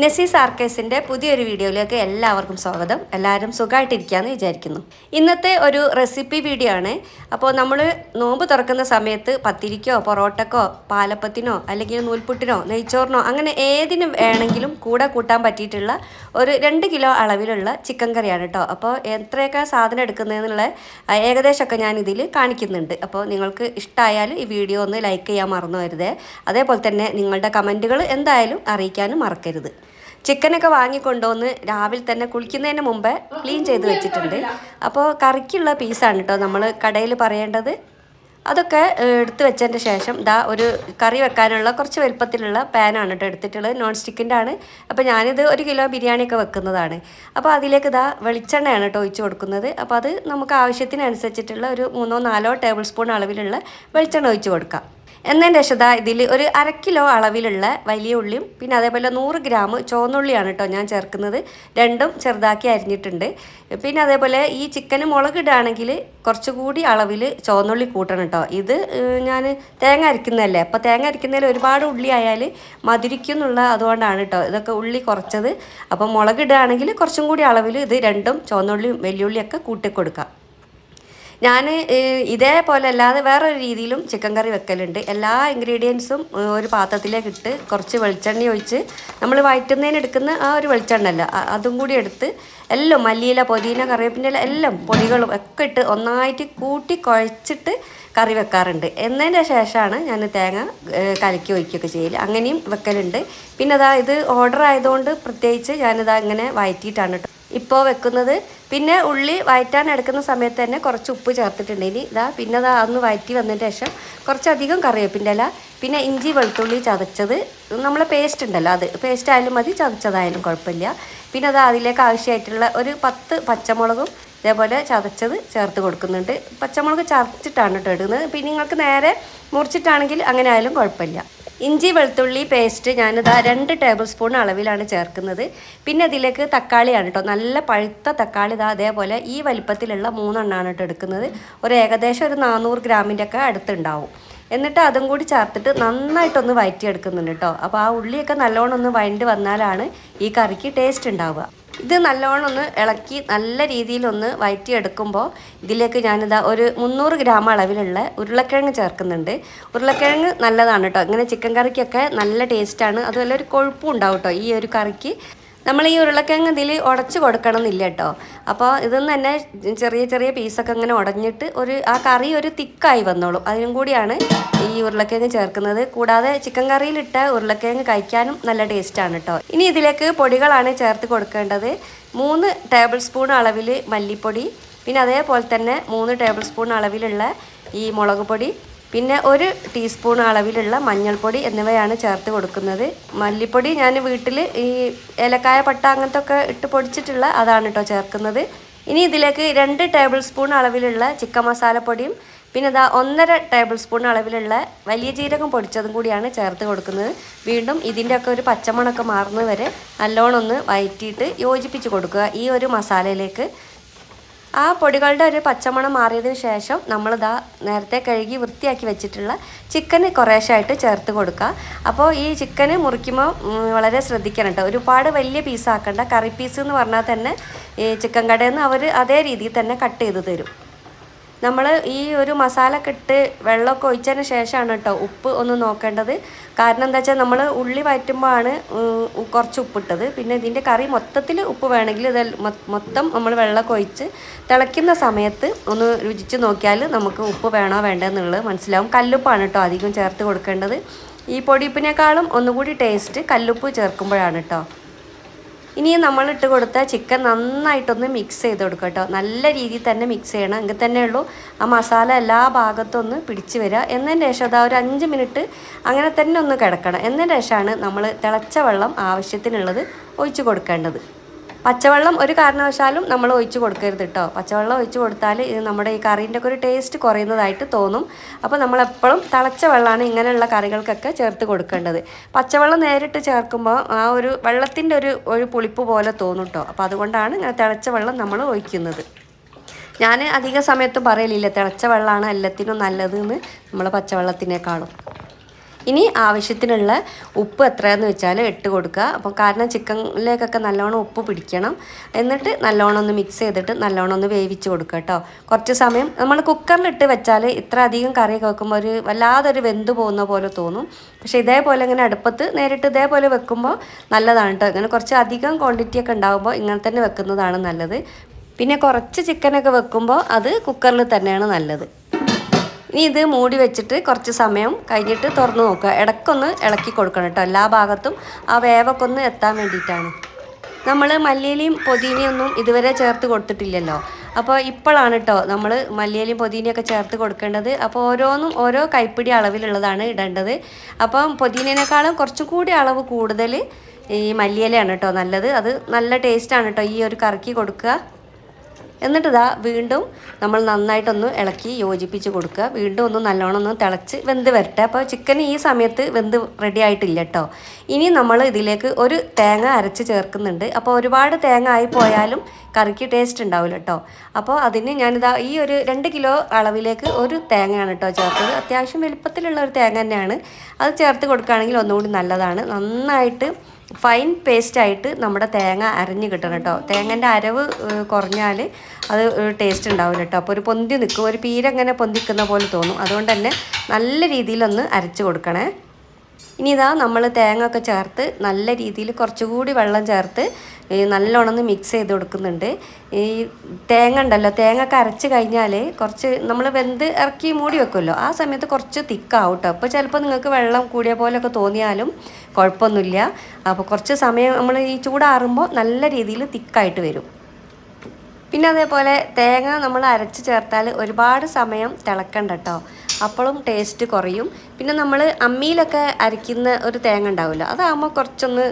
നെസീസ് ആർക്കേസിന്റെ പുതിയൊരു വീഡിയോയിലേക്ക് എല്ലാവർക്കും സ്വാഗതം. എല്ലാവരും സുഖമായിട്ടിരിക്കാന്ന് വിചാരിക്കുന്നു. ഇന്നത്തെ ഒരു റെസിപ്പി വീഡിയോ ആണ്. അപ്പോൾ നമ്മൾ നോമ്പ് തുറക്കുന്ന സമയത്ത് പത്തിരിക്കോ പൊറോട്ടക്കോ പാലപ്പത്തിനോ അല്ലെങ്കിൽ നൂൽപുട്ടിനോ നെയ്ച്ചോറിനോ അങ്ങനെ ഏതിനും വേണമെങ്കിലും കൂടെ കൂട്ടാൻ പറ്റിയിട്ടുള്ള ഒരു രണ്ട് കിലോ അളവിലുള്ള ചിക്കൻ കറിയാണ് കേട്ടോ അപ്പോൾ എത്രയൊക്കെ സാധനം എടുക്കുന്നതെന്നുള്ള ഏകദേശമൊക്കെ ഞാൻ ഇതിൽ കാണിക്കുന്നുണ്ട്. അപ്പോൾ നിങ്ങൾക്ക് ഇഷ്ടമായാൽ ഈ വീഡിയോ ഒന്ന് ലൈക്ക് ചെയ്യാൻ മറന്നു വരുതേ അതേപോലെ തന്നെ നിങ്ങളുടെ കമന്റുകൾ എന്തായാലും അറിയിക്കാനും മറക്കരുത്. ചിക്കനൊക്കെ വാങ്ങിക്കൊണ്ടുവന്ന് രാവിലെ തന്നെ കുളിക്കുന്നതിന് മുമ്പ് ക്ലീൻ ചെയ്ത് വെച്ചിട്ടുണ്ട്. അപ്പോൾ കറിക്കുള്ള പീസാണ് കേട്ടോ നമ്മൾ കടയിൽ പറയേണ്ടത്. അതൊക്കെ എടുത്തു വെച്ചതിന്റെ ശേഷം ദാ ഒരു കറി വെക്കാനുള്ള കുറച്ച് വലുപ്പത്തിലുള്ള പാനാണ് കേട്ടോ എടുത്തിട്ടുള്ളത്. നോൺ സ്റ്റിക്കിന്റെ ആണ്. അപ്പോൾ ഞാനിത് ഒരു കിലോ ബിരിയാണിയൊക്കെ വെക്കുന്നതാണ്. അപ്പോൾ അതിലേക്ക് ദാ വെളിച്ചെണ്ണയാണ് കേട്ടോ ഒഴിച്ച് കൊടുക്കുന്നത്. അപ്പോൾ അത് നമുക്ക് ആവശ്യത്തിനനുസരിച്ചിട്ടുള്ള ഒരു മൂന്നോ നാലോ ടേബിൾ സ്പൂൺ അളവിലുള്ള വെളിച്ചെണ്ണ ഒഴിച്ച് കൊടുക്കാം. എന്നതിന്റെ ശത ഇതിൽ ഒരു അര കിലോ അളവിലുള്ള വലിയ ഉള്ളിയും പിന്നെ അതേപോലെ നൂറ് ഗ്രാം ചുവന്നുള്ളിയാണ് കേട്ടോ ഞാൻ ചേർക്കുന്നത്. രണ്ടും ചെറുതാക്കി അരിഞ്ഞിട്ടുണ്ട്. പിന്നെ അതേപോലെ ഈ ചിക്കന് മുളകിടുകയാണെങ്കിൽ കുറച്ചുകൂടി അളവിൽ ചുവന്നുള്ളി കൂട്ടണം കേട്ടോ. ഇത് ഞാൻ തേങ്ങ അരിക്കുന്നതല്ലേ? അപ്പോൾ തേങ്ങ അരിക്കുന്നതിൽ ഒരുപാട് ഉള്ളി ആയാൽ മധുരിക്കും എന്നുള്ള അതുകൊണ്ടാണ് കേട്ടോ. ഇതൊക്കെ ഉള്ളി കുറച്ചത്. അപ്പോൾ മുളകിടുകയാണെങ്കിൽ കുറച്ചും കൂടി അളവിൽ ഇത് രണ്ടും ചുവന്നുള്ളിയും വെല്ലുള്ളിയൊക്കെ കൂട്ടി കൊടുക്കാം ഞാൻ ഇതേപോലെ അല്ലാതെ വേറൊരു രീതിയിലും ചിക്കൻ കറി വെക്കലുണ്ട്. എല്ലാ ഇൻഗ്രീഡിയൻസും ഒരു പാത്രത്തിലേക്ക് ഇട്ട് കുറച്ച് വെളിച്ചെണ്ണ ഒഴിച്ച് നമ്മൾ വയറ്റുന്നതിന് എടുക്കുന്ന ആ ഒരു വെളിച്ചെണ്ണ അല്ല. അതും കൂടി എടുത്ത് എല്ലാം മല്ലിയില പൊതിന കറിവേപ്പിന്റെ ഇല എല്ലാം പൊടികളും ഒക്കെ ഇട്ട് ഒന്നായിട്ട് കൂട്ടി കുഴച്ചിട്ട് കറി വെക്കാറുണ്ട്. എന്നതിന്റെ ശേഷമാണ് ഞാൻ തേങ്ങ കലക്കി ഒഴിക്കുകയൊക്കെ ചെയ്യൽ അങ്ങനെയും വെക്കലുണ്ട്. പിന്നെ അതാ ഇത് ഓർഡർ ആയതുകൊണ്ട് പ്രത്യേകിച്ച് ഞാനിതാ ഇങ്ങനെ വയറ്റിയിട്ടാണ് കേട്ടോ ഇപ്പോൾ വെക്കുന്നത്. പിന്നെ ഉള്ളി വയറ്റാൻ എടുക്കുന്ന സമയത്ത് തന്നെ കുറച്ച് ഉപ്പ് ചേർത്തിട്ടുണ്ട്. ഇനി ഇതാ പിന്നെ അതാ അന്ന് വയറ്റി വന്നതിന് ശേഷം കുറച്ചധികം കറിവേപ്പിന്റെ ഇല പിന്നെ ഇഞ്ചി വെളുത്തുള്ളി ചതച്ചത്. നമ്മളെ പേസ്റ്റ് ഉണ്ടല്ലോ അത്. പേസ്റ്റ് ആയാലും മതി ചതച്ചതായാലും കുഴപ്പമില്ല. പിന്നെ അത് അതിലേക്ക് ആവശ്യമായിട്ടുള്ള ഒരു പത്ത് പച്ചമുളകും ഇതേപോലെ ചതച്ചത് ചേർത്ത് കൊടുക്കുന്നുണ്ട്. പച്ചമുളക് ചതച്ചിട്ടാണ് കേട്ടോ ഇടുന്നത്. പിന്നെ നിങ്ങൾക്ക് നേരെ മുറിച്ചിട്ടാണെങ്കിൽ അങ്ങനെ ആയാലും കുഴപ്പമില്ല. ഇഞ്ചി വെളുത്തുള്ളി പേസ്റ്റ് ഞാനിതാ രണ്ട് ടേബിൾ സ്പൂൺ അളവിലാണ് ചേർക്കുന്നത്. പിന്നെ അതിലേക്ക് തക്കാളിയാണ് കേട്ടോ നല്ല പഴുത്ത തക്കാളി ഇതാ അതേപോലെ ഈ വലിപ്പത്തിലുള്ള മൂന്നെണ്ണമാണ് കേട്ടോ എടുക്കുന്നത്. ഒരു ഏകദേശം ഒരു നാനൂറ് ഗ്രാമിന്റെ ഒക്കെ അടുത്തുണ്ടാവും. എന്നിട്ട് അതും കൂടി ചേർത്തിട്ട് നന്നായിട്ടൊന്ന് വയറ്റിയെടുക്കുന്നുണ്ട് കേട്ടോ അപ്പോൾ ആ ഉള്ളിയൊക്കെ നല്ലോണം ഒന്ന് വഴണ്ട് വന്നാലാണ് ഈ കറിക്ക് ടേസ്റ്റ് ഉണ്ടാവുക. ഇത് നല്ലോണം ഒന്ന് ഇളക്കി നല്ല രീതിയിലൊന്ന് വയറ്റിയെടുക്കുമ്പോൾ ഇതിലേക്ക് ഞാനിതാ ഒരു മുന്നൂറ് ഗ്രാം അളവിലുള്ള ഉരുളക്കിഴങ്ങ് ചേർക്കുന്നുണ്ട്. ഉരുളക്കിഴങ്ങ് നല്ലതാണ് കേട്ടോ. ഇങ്ങനെ ചിക്കൻ കറിക്കൊക്കെ നല്ല ടേസ്റ്റാണ് അതുപോലെ ഒരു കൊഴുപ്പും ഉണ്ടാവും കേട്ടോ ഈ ഒരു കറിക്ക്. നമ്മൾ ഈ ഉരുളക്കിഴങ്ങ് ഇതിൽ ഉടച്ച് കൊടുക്കണം എന്നില്ല കേട്ടോ അപ്പോൾ ഇതൊന്നും തന്നെ ചെറിയ ചെറിയ പീസൊക്കെ ഇങ്ങനെ ഉടഞ്ഞിട്ട് ഒരു ആ കറി ഒരു തിക്കായി വന്നോളും. അതിനും കൂടിയാണ് ഈ ഉരുളക്കിഴങ്ങ് ചേർക്കുന്നത്. കൂടാതെ ചിക്കൻ കറിയിലിട്ട ഉരുളക്കിഴങ്ങ് കഴിക്കാനും നല്ല ടേസ്റ്റാണ് കേട്ടോ ഇനി ഇതിലേക്ക് പൊടികളാണ് ചേർത്ത് കൊടുക്കേണ്ടത്. മൂന്ന് ടേബിൾ സ്പൂൺ അളവിൽ മല്ലിപ്പൊടി. പിന്നെ അതേപോലെ തന്നെ മൂന്ന് ടേബിൾ സ്പൂൺ അളവിലുള്ള ഈ മുളക് പൊടി. പിന്നെ ഒരു ടീസ്പൂൺ അളവിലുള്ള മഞ്ഞൾപ്പൊടി എന്നിവയാണ് ചേർത്ത് കൊടുക്കുന്നത്. മല്ലിപ്പൊടി ഞാൻ വീട്ടിൽ ഈ ഏലക്കായ പട്ട അങ്ങനത്തെ ഒക്കെ ഇട്ട് പൊടിച്ചിട്ടുള്ള അതാണ് കേട്ടോ ചേർക്കുന്നത്. ഇനി ഇതിലേക്ക് രണ്ട് ടേബിൾ സ്പൂൺ അളവിലുള്ള ചിക്കൻ മസാലപ്പൊടിയും പിന്നെ ഇതാ ഒന്നര ടേബിൾ സ്പൂൺ അളവിലുള്ള വലിയ ജീരകം പൊടിച്ചതും കൂടിയാണ് ചേർത്ത് കൊടുക്കുന്നത്. വീണ്ടും ഇതിന്റെയൊക്കെ ഒരു പച്ചമണമൊക്കെ മാറുന്നത് വരെ നല്ലോണം ഒന്ന് വയറ്റിയിട്ട് യോജിപ്പിച്ച് കൊടുക്കുക ഈ ഒരു മസാലയിലേക്ക്. ആ പൊടികളുടെ ഒരു പച്ചമണം മാറിയതിന് ശേഷം നമ്മളിതാ നേരത്തെ കഴുകി വൃത്തിയാക്കി വെച്ചിട്ടുള്ള ചിക്കൻ കുറേശ്ശായിട്ട് ചേർത്ത് കൊടുക്കുക. അപ്പോൾ ഈ ചിക്കൻ മുറിക്കുമ്പോൾ വളരെ ശ്രദ്ധിക്കണം കേട്ടോ. ഒരുപാട് വലിയ പീസാക്കണ്ട കറി പീസ് എന്ന് പറഞ്ഞാൽ തന്നെ ഈ ചിക്കൻ കടയിൽ നിന്ന് അവർ അതേ രീതിയിൽ തന്നെ കട്ട് ചെയ്ത് തരും. നമ്മൾ ഈ ഒരു മസാല കെട്ട് വെള്ളമൊക്കെ ഒഴിച്ചതിന് ശേഷമാണ് കേട്ടോ ഉപ്പ് ഒന്ന് നോക്കേണ്ടത്. കാരണം എന്താ വെച്ചാൽ നമ്മൾ ഉള്ളി വഴറ്റുമ്പോഴാണ് കുറച്ച് ഉപ്പിട്ടത്. പിന്നെ ഇതിന്റെ കറി മൊത്തത്തിൽ ഉപ്പ് വേണമെങ്കിൽ ഇത് മൊത്തം നമ്മൾ വെള്ളമൊക്കെ ഒഴിച്ച് തിളയ്ക്കുന്ന സമയത്ത് ഒന്ന് രുചിച്ച് നോക്കിയാൽ നമുക്ക് ഉപ്പ് വേണോ വേണ്ടെന്നുള്ളത് മനസ്സിലാവും. കല്ലുപ്പാണ് കേട്ടോ അധികം ചേർത്ത് കൊടുക്കേണ്ടത്. ഈ പൊടിയുപ്പിനേക്കാളും ഒന്നുകൂടി ടേസ്റ്റ് കല്ലുപ്പ് ചേർക്കുമ്പോഴാണ് കേട്ടോ. ഇനി നമ്മൾ ഇട്ട് കൊടുത്ത ചിക്കൻ നന്നായിട്ടൊന്ന് മിക്സ് ചെയ്ത് കൊടുക്കുക കേട്ടോ. നല്ല രീതിയിൽ തന്നെ മിക്സ് ചെയ്യണം. എങ്കിൽ തന്നെ ഉള്ളൂ. ആ മസാല എല്ലാ ഭാഗത്തും ഒന്ന് പിടിച്ച് വരിക എന്നതിന് ശേഷം അതാ ഒരു അഞ്ച് മിനിറ്റ് അങ്ങനെ തന്നെ ഒന്ന് കിടക്കണം. എന്നതിന് ശേഷമാണ് നമ്മൾ തിളച്ച വെള്ളം ആവശ്യത്തിനുള്ളത് ഒഴിച്ച് കൊടുക്കേണ്ടത്. പച്ചവെള്ളം ഒരു കാരണവശാലും നമ്മൾ ഒഴിച്ച് കൊടുക്കരുത് കേട്ടോ പച്ചവെള്ളം ഒഴിച്ച് കൊടുത്താൽ ഇത് നമ്മുടെ ഈ കറീന്റെ ഒക്കെ ഒരു ടേസ്റ്റ് കുറയുന്നതായിട്ട് തോന്നും. അപ്പോൾ നമ്മളെപ്പോഴും തിളച്ച വെള്ളമാണ് ഇങ്ങനെയുള്ള കറികൾക്കൊക്കെ ചേർത്ത് കൊടുക്കേണ്ടത്. പച്ചവെള്ളം നേരിട്ട് ചേർക്കുമ്പോൾ ആ ഒരു വെള്ളത്തിന്റെ ഒരു ഒരു പുളിപ്പ് പോലെ തോന്നും കേട്ടോ അപ്പോൾ അതുകൊണ്ടാണ് ഇങ്ങനെ തിളച്ച വെള്ളം നമ്മൾ ഒഴിക്കുന്നത്. ഞാൻ അധിക സമയത്തും പറയലില്ല തിളച്ച വെള്ളമാണ് എല്ലാത്തിനും നല്ലതെന്ന് നമ്മൾ പച്ചവെള്ളത്തിനേക്കാളും. ഇനി ആവശ്യത്തിനുള്ള ഉപ്പ് എത്രയാണെന്ന് വെച്ചാൽ ഇട്ട് കൊടുക്കുക. അപ്പോൾ കാരണം ചിക്കനിലേക്കൊക്കെ നല്ലോണം ഉപ്പ് പിടിക്കണം. എന്നിട്ട് നല്ലോണം ഒന്ന് മിക്സ് ചെയ്തിട്ട് നല്ലോണം ഒന്ന് വേവിച്ച് കൊടുക്കുക കേട്ടോ. കുറച്ച് സമയം നമ്മൾ കുക്കറിലിട്ട് വെച്ചാൽ ഇത്ര അധികം കറി വെക്കുമ്പോൾ ഒരു വല്ലാതൊരു വെന്ത് പോകുന്ന പോലെ തോന്നും. പക്ഷേ ഇതേപോലെ ഇങ്ങനെ അടുപ്പത്ത് നേരിട്ട് ഇതേപോലെ വെക്കുമ്പോൾ നല്ലതാണ് കേട്ടോ. ഇങ്ങനെ കുറച്ച് അധികം ക്വാണ്ടിറ്റി ഒക്കെ ഉണ്ടാകുമ്പോൾ ഇങ്ങനെ തന്നെ വെക്കുന്നതാണ് നല്ലത്. പിന്നെ കുറച്ച് ചിക്കനൊക്കെ വെക്കുമ്പോൾ അത് കുക്കറിൽ തന്നെയാണ് നല്ലത്. ഇനി ഇത് മൂടി വെച്ചിട്ട് കുറച്ച് സമയം കഴിഞ്ഞിട്ട് തുറന്ന് നോക്കുക. ഇടയ്ക്കൊന്ന് ഇളക്കി കൊടുക്കണം കേട്ടോ. എല്ലാ ഭാഗത്തും ആ വേവൊക്കെ ഒന്ന് എത്താൻ വേണ്ടിയിട്ടാണ്. നമ്മൾ മല്ലിയിലയും പൊതിനയൊന്നും ഇതുവരെ ചേർത്ത് കൊടുത്തിട്ടില്ലല്ലോ. അപ്പോൾ ഇപ്പോഴാണ് കേട്ടോ നമ്മൾ മല്ലിയിലയും പൊതിനയൊക്കെ ചേർത്ത് കൊടുക്കേണ്ടത്. അപ്പോൾ ഓരോന്നും ഓരോ കൈപ്പിടി അളവിലുള്ളതാണ് ഇടേണ്ടത്. അപ്പം പൊതിനേക്കാളും കുറച്ചും കൂടി അളവ് കൂടുതൽ ഈ മല്ലിയിലയാണ് കേട്ടോ നല്ലത്. അത് നല്ല ടേസ്റ്റാണ് കേട്ടോ ഈ ഒരു കറക്കി കൊടുക്കുക. എന്നിട്ട് ഇതാ വീണ്ടും നമ്മൾ നന്നായിട്ടൊന്ന് ഇളക്കി യോജിപ്പിച്ച് കൊടുക്കുക. വീണ്ടും ഒന്ന് നല്ലോണം ഒന്ന് തിളച്ച് വെന്ത് വരട്ടെ. അപ്പോൾ ചിക്കൻ ഈ സമയത്ത് വെന്ത് റെഡി ആയിട്ടില്ല കേട്ടോ. ഇനി നമ്മൾ ഇതിലേക്ക് ഒരു തേങ്ങ അരച്ച് ചേർക്കുന്നുണ്ട്. അപ്പോൾ ഒരുപാട് തേങ്ങ ആയി പോയാലും കറിക്ക് ടേസ്റ്റ് ഉണ്ടാവില്ല കേട്ടോ. അപ്പോൾ അതിന് ഞാനിതാ ഈ ഒരു രണ്ട് കിലോ അളവിലേക്ക് ഒരു തേങ്ങയാണ് കേട്ടോ ചേർത്തത്. അത്യാവശ്യം വലുപ്പത്തിലുള്ള ഒരു തേങ്ങ തന്നെയാണ്. അത് ചേർത്ത് കൊടുക്കുകയാണെങ്കിൽ ഒന്നുകൂടി നല്ലതാണ്. നന്നായിട്ട് ഫൈൻ പേസ്റ്റായിട്ട് നമ്മുടെ തേങ്ങ അരഞ്ഞ് കിട്ടണം കേട്ടോ. തേങ്ങന്റെ അരവ് കുറഞ്ഞാൽ അത് ടേസ്റ്റ് ഉണ്ടാവില്ല കേട്ടോ. അപ്പോൾ ഒരു പൊന്തി നിൽക്കും ഒരു പീരങ്ങനെ പൊന്തിക്കുന്ന പോലെ തോന്നും. അതുകൊണ്ട് തന്നെ നല്ല രീതിയിലൊന്ന് അരച്ച് കൊടുക്കണേ. ഇനി ഇതാ നമ്മൾ തേങ്ങ ഒക്കെ ചേർത്ത് നല്ല രീതിയിൽ കുറച്ചുകൂടി വെള്ളം ചേർത്ത് ഈ നല്ലോണം ഒന്ന് മിക്സ് ചെയ്ത് കൊടുക്കുന്നുണ്ട്. ഈ തേങ്ങ ഉണ്ടല്ലോ തേങ്ങ ഒക്കെ അരച്ച് കഴിഞ്ഞാൽ കുറച്ച് നമ്മൾ വെന്ത് ഇറക്കി മൂടി വെക്കുമല്ലോ. ആ സമയത്ത് കുറച്ച് തിക്കാവും കേട്ടോ. അപ്പോൾ ചിലപ്പോൾ നിങ്ങൾക്ക് വെള്ളം കൂടിയ പോലെയൊക്കെ തോന്നിയാലും കുഴപ്പമൊന്നുമില്ല. അപ്പോൾ കുറച്ച് സമയം നമ്മൾ ഈ ചൂടാറുമ്പോൾ നല്ല രീതിയിൽ തിക്കായിട്ട് വരും. പിന്നെ അതേപോലെ തേങ്ങ നമ്മൾ അരച്ച് ചേർത്താൽ ഒരുപാട് സമയം തിളക്കണ്ട കേട്ടോ. അപ്പോഴും ടേസ്റ്റ് കുറയും. പിന്നെ നമ്മൾ അമ്മിയിലൊക്കെ അരയ്ക്കുന്ന ഒരു തേങ്ങ ഉണ്ടാവില്ല അതാകുമ്പോൾ കുറച്ചൊന്ന്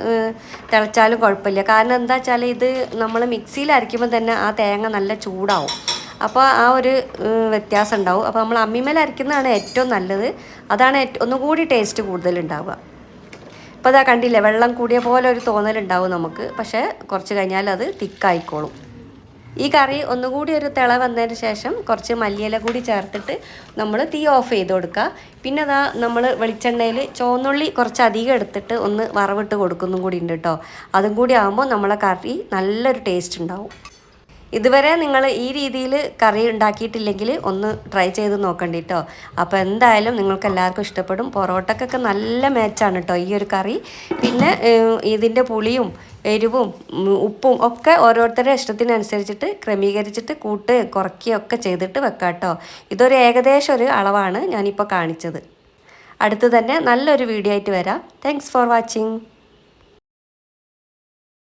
തിളച്ചാലും കുഴപ്പമില്ല. കാരണം എന്താ വെച്ചാൽ ഇത് നമ്മൾ മിക്സിയിൽ അരയ്ക്കുമ്പോൾ തന്നെ ആ തേങ്ങ നല്ല ചൂടാവും. അപ്പോൾ ആ ഒരു വ്യത്യാസം ഉണ്ടാവും. അപ്പോൾ നമ്മൾ അമ്മിമേൽ അരയ്ക്കുന്നതാണ് ഏറ്റവും നല്ലത്. അതാണ് ഒന്നുകൂടി ടേസ്റ്റ് കൂടുതലുണ്ടാവുക ഇപ്പോൾ അതാ കണ്ടില്ലേ വെള്ളം കൂടിയ പോലെ ഒരു തോന്നലുണ്ടാവും നമുക്ക്. പക്ഷേ കുറച്ച് കഴിഞ്ഞാൽ അത് തിക്കായിക്കോളും. ഈ കറി ഒന്നുകൂടി ഒരു തിള വന്നതിന് ശേഷം കുറച്ച് മല്ലിയില കൂടി ചേർത്തിട്ട് നമ്മൾ തീ ഓഫ് ചെയ്ത് കൊടുക്കുക. പിന്നെ അതാ നമ്മൾ വെളിച്ചെണ്ണയിൽ ചുവന്നുള്ളി കുറച്ച് അധികം എടുത്തിട്ട് ഒന്ന് വറവിട്ട് കൊടുക്കുന്നതും കൂടി ഉണ്ട് കേട്ടോ. അതും കൂടി ആകുമ്പോൾ നമ്മളെ കറി നല്ലൊരു ടേസ്റ്റ് ഉണ്ടാവും. ഇതുവരെ നിങ്ങൾ ഈ രീതിയിൽ കറി ഉണ്ടാക്കിയിട്ടില്ലെങ്കിൽ ഒന്ന് ട്രൈ ചെയ്ത് നോക്കണ്ട കേട്ടോ അപ്പോൾ എന്തായാലും നിങ്ങൾക്ക് എല്ലാവർക്കും ഇഷ്ടപ്പെടും. പൊറോട്ടക്കൊക്കെ നല്ല മാച്ചാണ് കേട്ടോ ഈ ഒരു കറി. പിന്നെ ഇതിന്റെ പുളിയും എരിവും ഉപ്പും ഒക്കെ ഓരോരുത്തരുടെ ഇഷ്ടത്തിനനുസരിച്ചിട്ട് ക്രമീകരിച്ചിട്ട് കൂട്ട് കുറയ്ക്കുകയൊക്കെ ചെയ്തിട്ട് വെക്കാം കേട്ടോ ഇതൊരു ഏകദേശം ഒരു അളവാണ് ഞാനിപ്പോൾ കാണിച്ചത്. അടുത്ത് തന്നെ നല്ലൊരു വീഡിയോ ആയിട്ട് വരാം. Thanks for watching